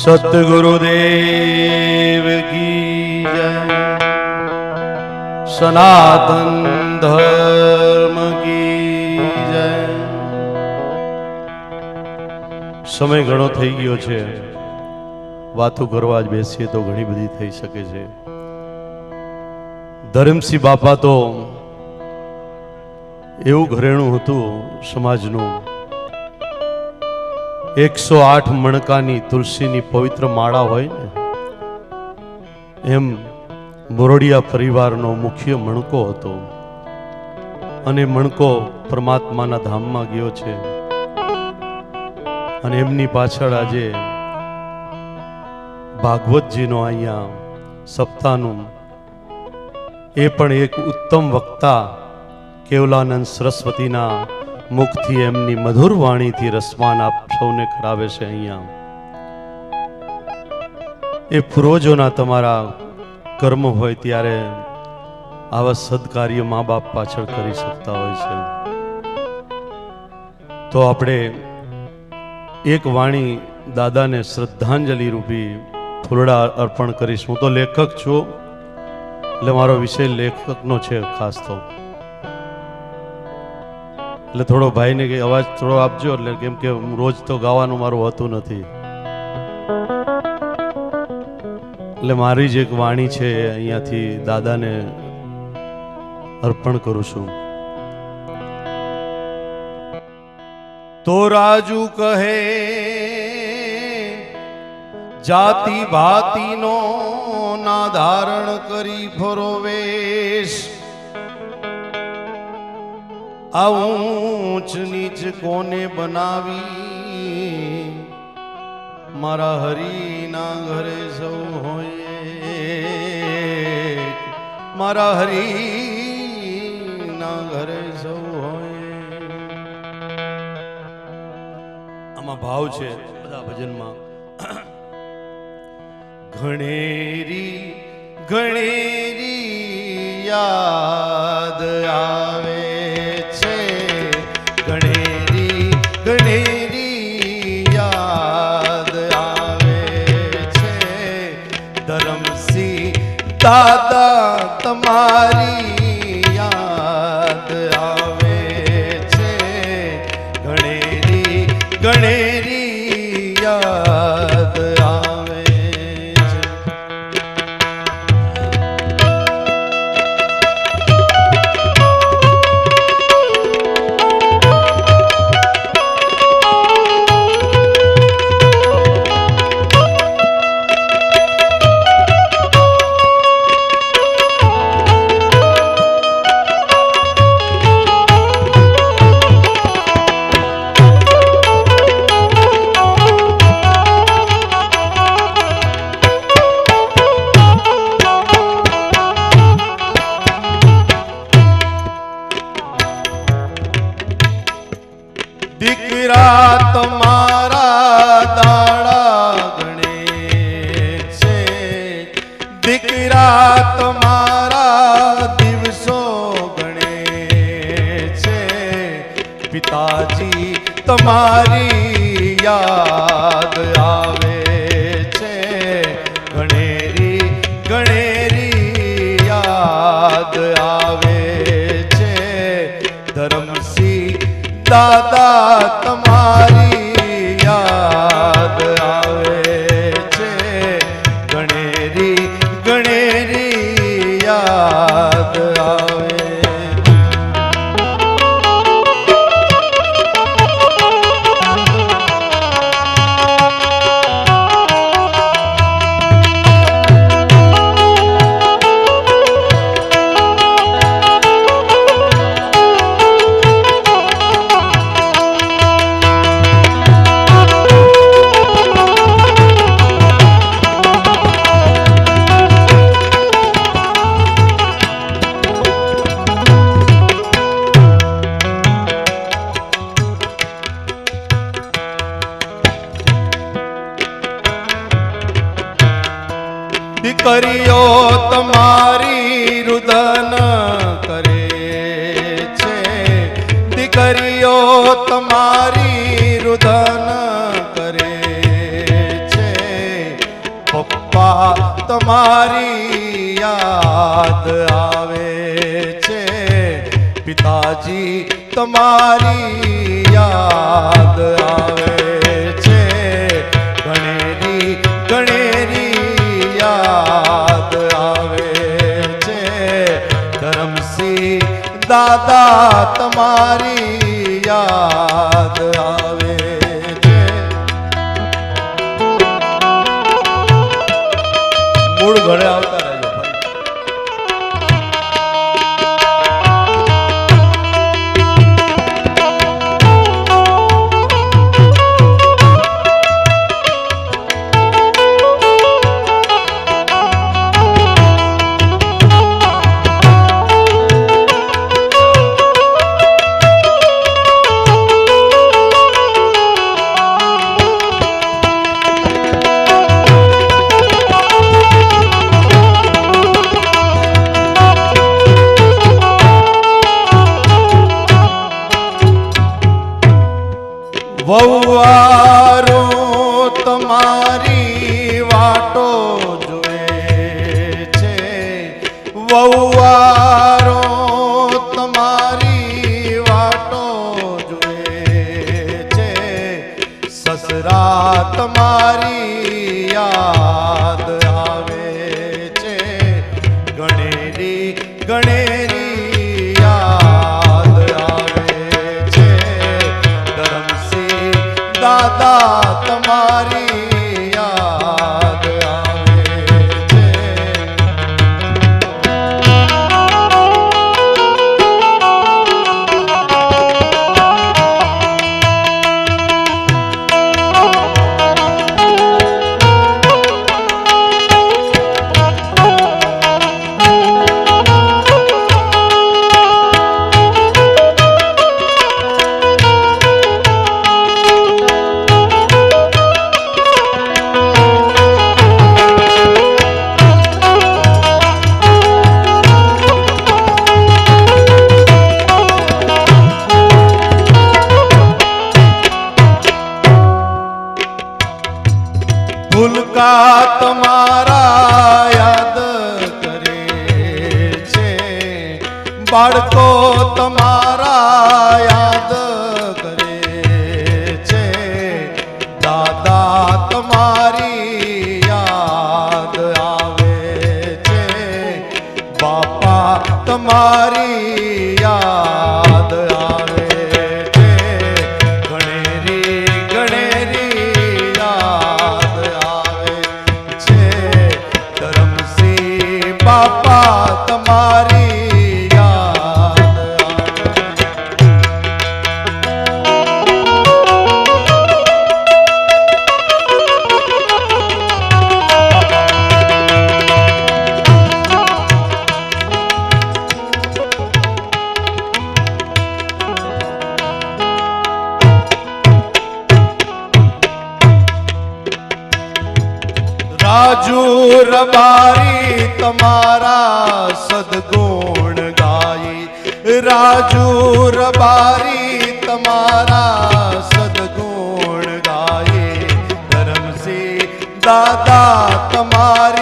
સતગુરુદેવ કી જય સનાતન ધર્મ કી સમય ઘણો થઈ ગયો છે વાતો કરવા જ બેસીએ તો ઘણી બધી થઈ શકે છે. ધરમસિંહ બાપા તો એવું ઘરેણું હતું સમાજનું. એકસો આઠ મણકાની તુલસીની પવિત્ર માળા હોય ને, એમ મોરડિયા પરિવારનો મુખ્ય મણકો હતો. અને મણકો પરમાત્માના ધામમાં ગયો છે. અને એમની પાછળ આજે ભાગવતજીનો અહીંયા સપ્તાહનું એ પણ એક ઉત્તમ વક્તા કેવલાનંદ સરસ્વતીના મુખથી એમની મધુર વાણીથી રસમાન આપ સૌને કરાવે છે અહીંયા. એ પૂર્વજોના તમારા કર્મ હોય ત્યારે આવા સદકાર્ય મા બાપ પાછળ કરી શકતા હોય છે. તો આપણે એક વાણી દાદાને શ્રદ્ધાંજલિ રૂપી ફૂલડા અર્પણ કરીશ. હું તો લેખક છું, એટલે મારો વિષય લેખકનો છે ખાસ તો. એટલે થોડો ભાઈને કે અવાજ થોડો આપજો, એટલે કેમ કે રોજ તો ગાવાનું મારું હોતું નથી. એટલે મારી જ એક વાણી છે, અહીંયાથી દાદાને અર્પણ કરું છું. તો રાજુ કહે જાતિ ભાતિનો ના ધારણ કરી ફરો વેશ આ ઊંચ નીચ કોને બનાવી? મારા હરિના ઘરે સૌ હોય મારા હરીના ઘરે સૌ હોય. આમાં ભાવ છે બધા ભજનમાં. ઘણેરી ઘણેરી યાદ આવે દાદા તમારી તમારા દાડા ગણે છે. દીકરા તમારા દિવસો ગણે છે. પિતાજી તમારી યાદ દીકરીઓ તમારી રુદન કરે છે. દીકરીઓ તમારી રુદન કરે છે. પપ્પા તમારી યાદ આવે છે. પિતાજી તમારી દાદા વહુવારો તમારી વાટો જુએ છે. સસરા તમારી યાદ છે. ગણેરી ગણેરી છે. ધરમસિંહ દાદા ભૂલકા તમારા યાદ કરે છે? બાળકો તમારા યાદ કરે છે? દાદા તમારી યાદ આવે છે? બાપા તમારી રાજુ રબારી તમારા સદગુણ ગાઈ રાજુ બારી તમારા સદગુણ ગાઈ ધરમસિંહ દાદા તમારી